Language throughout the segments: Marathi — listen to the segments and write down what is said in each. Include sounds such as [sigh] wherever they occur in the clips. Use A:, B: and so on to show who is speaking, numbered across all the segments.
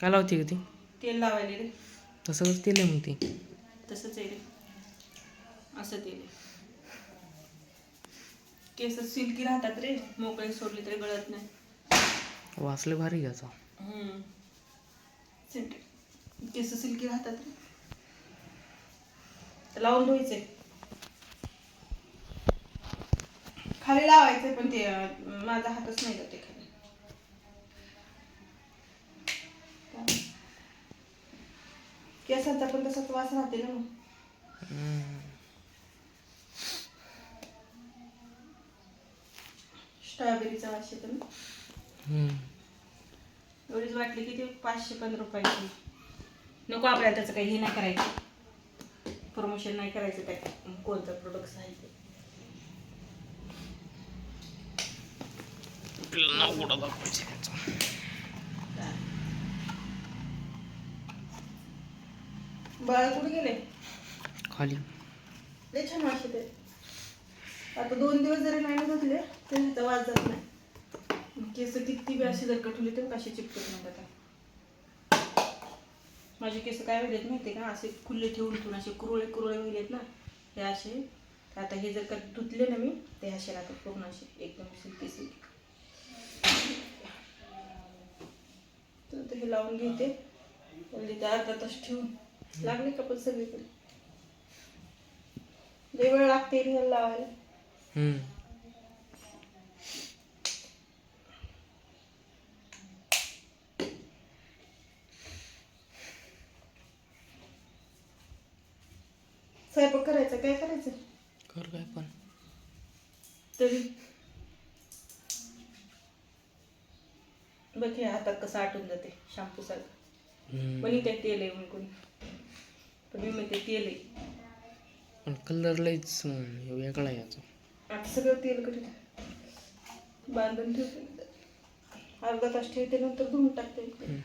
A: काय लावते का ती?
B: तेल लावायला रे.
A: तसं तेल आहे मग ती.
B: तसंच आहे रे. असं तेल आहे. केस सिल्की राहतात रे. मोकळे सोडले तरी गळत नाही.
A: वाचले भारी याचा.
B: हम्म. केस सिल्की राहतात रे. तर लावून धुवायचे. खाली लावायचे पण ते अं, माझा हातच नाही जाते केसांचा पण तसाच वास राहते ना मग स्ट्रॉबेरीचा वास येतो ना. एवढीच वाटली की ते पाचशे पंधरा रुपयाची नको आपल्याला त्याचं काही हे नाही करायचं प्रमोशन नाही करायचं त्या कोणतं प्रोडक्ट्स आहे ते
A: आपल्याला नाव कुठं दाखवायचं त्याचं.
B: बाळा कुठे गेले?
A: खाली.
B: लय छान वाटते ते. आता दोन दिवस जरी नाही धुतले तरी ह्याचा वास जात नाही. केस किती बी अशी जर कठवली तर कशी चिपकत नाही आता. माझे केस काय होईल माहिती का? असे खुले ठेवून ठेवून असे कुरळे कुरळे होईल ना. हे असे. आता हे जर का धुतले ना मी ते असे राहतात पूर्ण असे. एकदम सिल्की सिल्की तर ते हे लावून घेते. म्हणजे ते अर्धा तास ठेवून. लागले का पण सगळीकडे? लय वेळ लागते रिअल लावायला.
A: हम्म.
B: स्वयंपाक करायचा काय करायचं?
A: कर काय पण.
B: तरी. बघ हे हातात कसं आटून जाते शॅम्पू सारखं.
A: हम्म.
B: पण इथे तेल आहे म्हणून. कोणी पण मी म्हणते तेल आहे.
A: पण कलर लईच अं, वेगळा आहे याचा.
B: आता सगळं तेल कधी बांधून ठेवते. अर्धा तास ठेवते नंतर धुवून टाकते.
A: हम्म.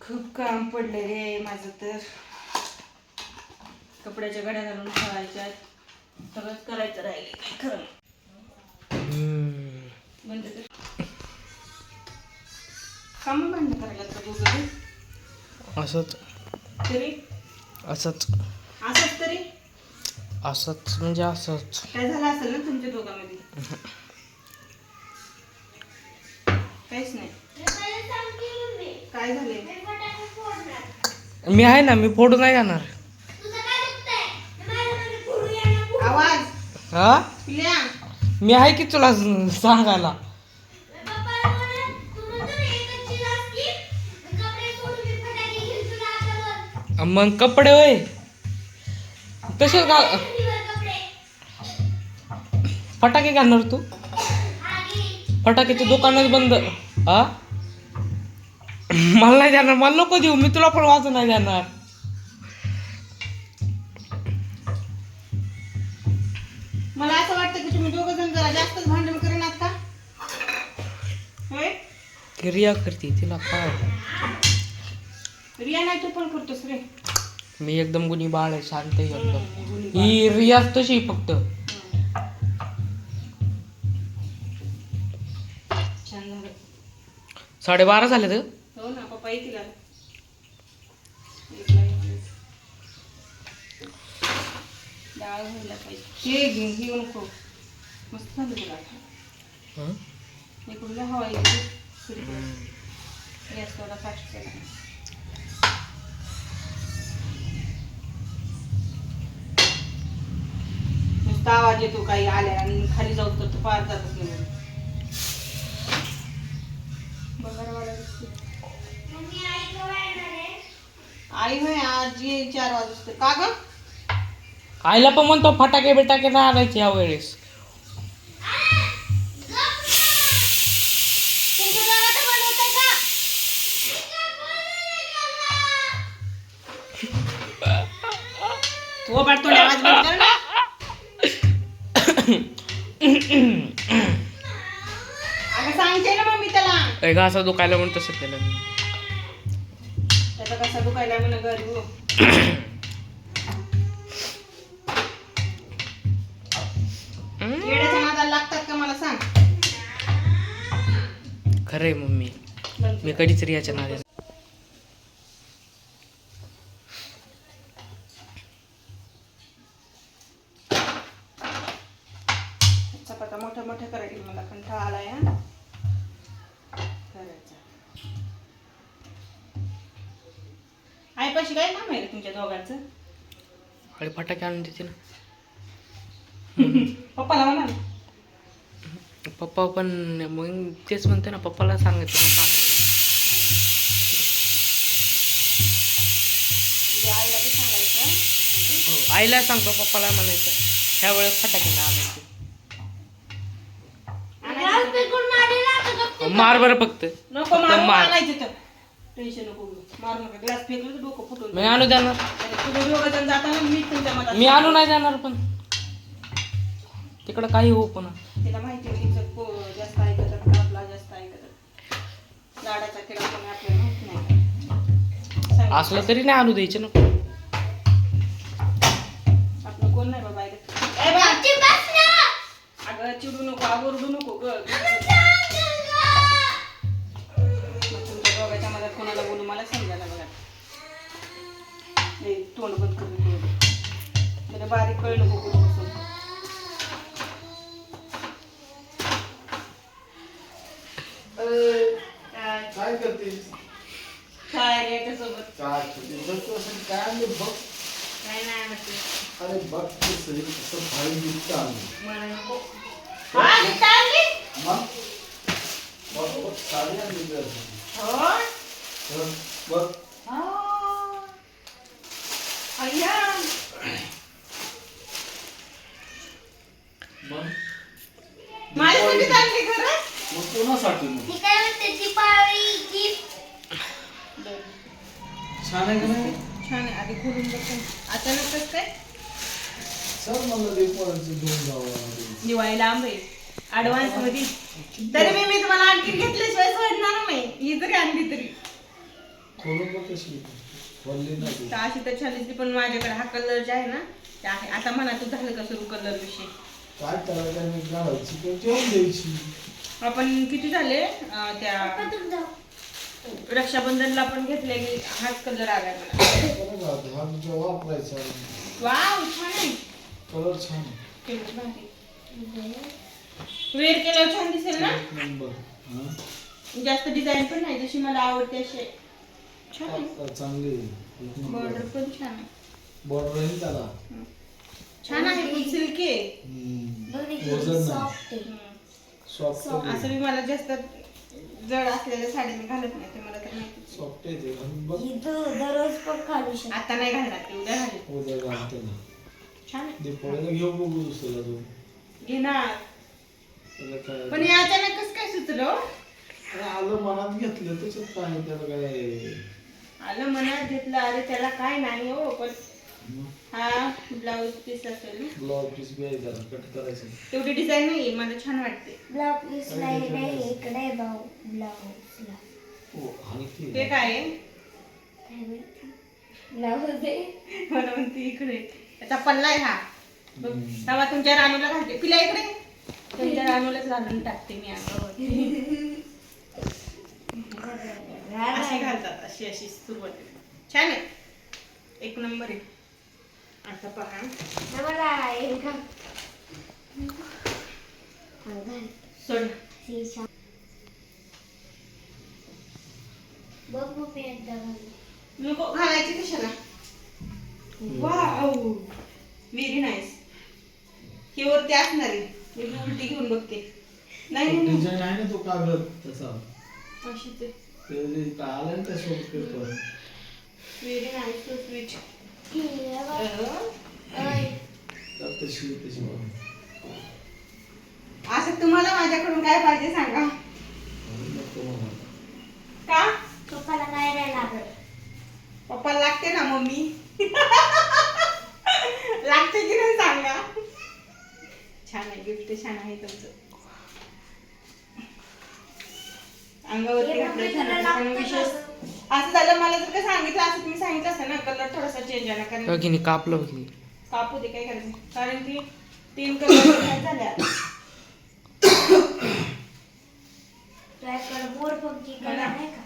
B: खूप काम पडले रे माझं तर. कपड्याच्या गड्या घालून ठेवायच्या सगळंच करायचं राहिले काय खरं नाही. काम करायला गुगल
A: असंच.
B: तरी?
A: असंच.
B: असंच तरी?
A: असंच म्हणजे असंच.
B: काय झालं असेल ना तुमच्या दोघांमध्ये? काहीच नाही. काय झाले
A: मी आहे ना मी फोडून नाही जाणार
B: आवाज.
A: हा? मी आहे की तुला सांगायला? मग कपडे होय. तसे घाल फटाके घालणार तू? फटाक्याचे दुकानच बंद. हा मला नाही जाणार मला नको देऊ मी तुला पण वाचून नाही जाणार
B: मला असं वाटतं की तुम्ही दोघं जण जरा जास्तच भांडण करणार का? होय?
A: ती रिया करते तिला काय
B: रिया नाही तू पण करतोस रे.
A: मी एकदम गुणी बाळ आहे शांत आहे एकदम. ही रिया तशी फक्त.
B: छान झालं.
A: साडेबारा झाले तर?
B: हो ना पप्पा येतील आता. डाळ पाहिजे. हे घे घेऊ नको. मस्त झालं तुला. इकडून हवा येते गॅस थोडा फास्ट केला नुसता आवाज येतो काही आल्या आणि खाली जाऊ तर तो पार जातच नाही आई होय आज ये चार वाजता. का ग?
A: आईला पण म्हणतो फटाके बिटाके नाही आणायचे या वेळेस.
B: तो बाटतो आवाज बंद कर ना. अगं सांगते ना मम्मी त्याला.
A: दुखायला म्हणून तसं केलं
B: त्याचा दुखायला म्हणून
A: गरू मम्मी. मी कधीच रियाच्या
B: नाद्याला आईपाशी काय काम आहे रे तुमच्या दोघांचं?
A: अरे फटाके आणून देते ना. [laughs]
B: पप्पाला म्हणा ना.
A: पप्पा पण मग तेच म्हणते ना पप्पाला ना काम
B: म्हणजे आईला बी सांगायचं
A: हो? आईला सांगतो पप्पाला म्हणायचं. ह्या वेळेस फटाके नाही आणायचे. मार बरं फक्त.
B: नको
A: फक्त
B: मार
A: मार.
B: आणायचं तर. टेन्शन नको घेऊ. मारू नका. ग्लास फेकलं तर डोकं फुटून
A: मी आणू देणार.
B: जाईल. तुम्ही दोघं जण जाताना मी तुमच्या मधात
A: मी आणू नाही देणार पण. तिकडं काही हो पण.
B: तिला माहिती आहे जास्त ऐकतात जास्त ऐकतात. लाडाचा किडा कोणी आपल्याला माहीत नाही.
A: असलं तरी नाही आणू द्यायचं ना
B: आपलं कोण नाही बाबा ऐकत? ए बा! अगं चिडू नको आवरडू नको. मला समजायला बघा. ए, तोंड बंद करून त्याला बारीक कळ नको करू बसून
C: काय करतेस?
B: काय रे
C: काय करते बघ तू असं काय आणलं बघ.
B: काय नाही आणत ते.
C: अरे बघ ते सगळं कसं भारी दिसतं आणलं
B: मला नको. हा, गिफ्ट आणली?
C: मग? बघ बघ साडी आणली
B: हो.
C: बघ. छान आहे का नाही?
B: छान आहे. आधी खोलून बघतो. अचानक कसं काय
C: सर मला दीपावलीचं दोन गावा
B: दिवाळी लांब आहे ऍडव्हान्समध्ये. तरी मी मी तुम्हाला आणखी घेतल्याशिवाय सोडणार नाही. ही जरी आणली तरी
C: खोलून बघ कशी खोलली ना ती
B: तर अशी तर छान दिसली पण माझ्याकडे हा कलर जे आहे ना ते आहे. आता म्हणा तू झालं का सुरू कलर विषयी?
C: काय द्यायची.
B: आपण किती झाले? अं, त्या रक्षाबंधनला पण घेतले की हाच कलर आलाय मला?
C: हा वापरायचा
B: वाव छान आहे.
C: कलर छान आहे.
B: केवढं भारी. वेअर केल्यावर छान दिसेल ना?
C: नंबर हा?
B: जास्त डिझाईन पण नाही जशी मला आवडते असे छान आहे.
C: चांगली
B: बॉर्डर पण छान आहे.
C: बॉर्डर आहे त्याला?
B: छान आहे पण सिल्की आहे.
D: सॉफ्ट.
C: सॉफ्ट
B: असं मी मला जास्त जड असलेल्या साडी मी घालत नाही ते मला तर माहिती
C: सॉफ्ट आहे ते बघ.
D: दररोज पण घालू शकते.
B: आता नाही घालणार ते उद्या घालेल.
C: उद्या घालते ना.
B: छान आहे.
C: दीपावलीला घेऊ बघू दुसऱ्याला तू?
B: घेणार. पण हे अचानक कसं काय सुचलं हो?
C: आलं मनात घेतलं त्याच्यात काय त्याला काय?
B: आलं मनात घेतलं अरे त्याला काय नाही हो पण हा ब्लाऊज पीस असेल.
C: ब्लाउज पीस बी आहे त्याला कट करायचं.
B: तेवढी डिझाईन नाही मला छान वाटते.
D: ब्लाऊज पीसला हे नाही इकडे भाऊ ब्लाऊजला.
C: हो हलकी
B: ते. काय आहे?
D: काय माहिती. ब्लाऊज आहे.
B: मला म्हणते इकडे. त्याचा पल्ला आहे हा. बघ, तेव्हा तुमच्या रानूला घालते. पिला इकडे? तुमच्या [laughs] रानूलाच घालून टाकते मी [laughs] [laughs] अशी घालतात अशी अशी सुरुवात छान आहे. एक नंबर आहे. आता पहा.
D: मला हे घाल. हा, घाल.
B: सोड.
D: ही छान. बघ मग मी एकदा घालू.
B: नको घालायची कशाला? वाव. व्हेरी नाईस हे वरती असणार आहे. मी उलटी घेऊन बघते. नाही
C: डिझाईन आहे ना तो कागद तसा
B: अशीच आहे
C: ते. आलं सोबत paper
B: very nice so sweet
D: बघ. ओय.
C: तर तशी तशी.
B: असं तुम्हाला माझ्याकडून काय पाहिजे सांगा. का
D: पप्पाला काय नाही लागत
B: पप्पाला लागते ना मम्मी [laughs] लागते की नाही सांगा छान आहे गिफ्ट छान आहे तुमचं अंगावरती घातलं छान पण विशेष असं झालं मला जर का सांगितलं असं तुम्ही सांगितलं असं ना कलर थोडासा चेंज ना कारण
A: बघिनी कापलं बघिनी
B: कापू दे काय करायचं? कारण की तीन कलर [coughs] झाल्या.
D: तुझ्याकडे मोर पंक्ती कला नाही का?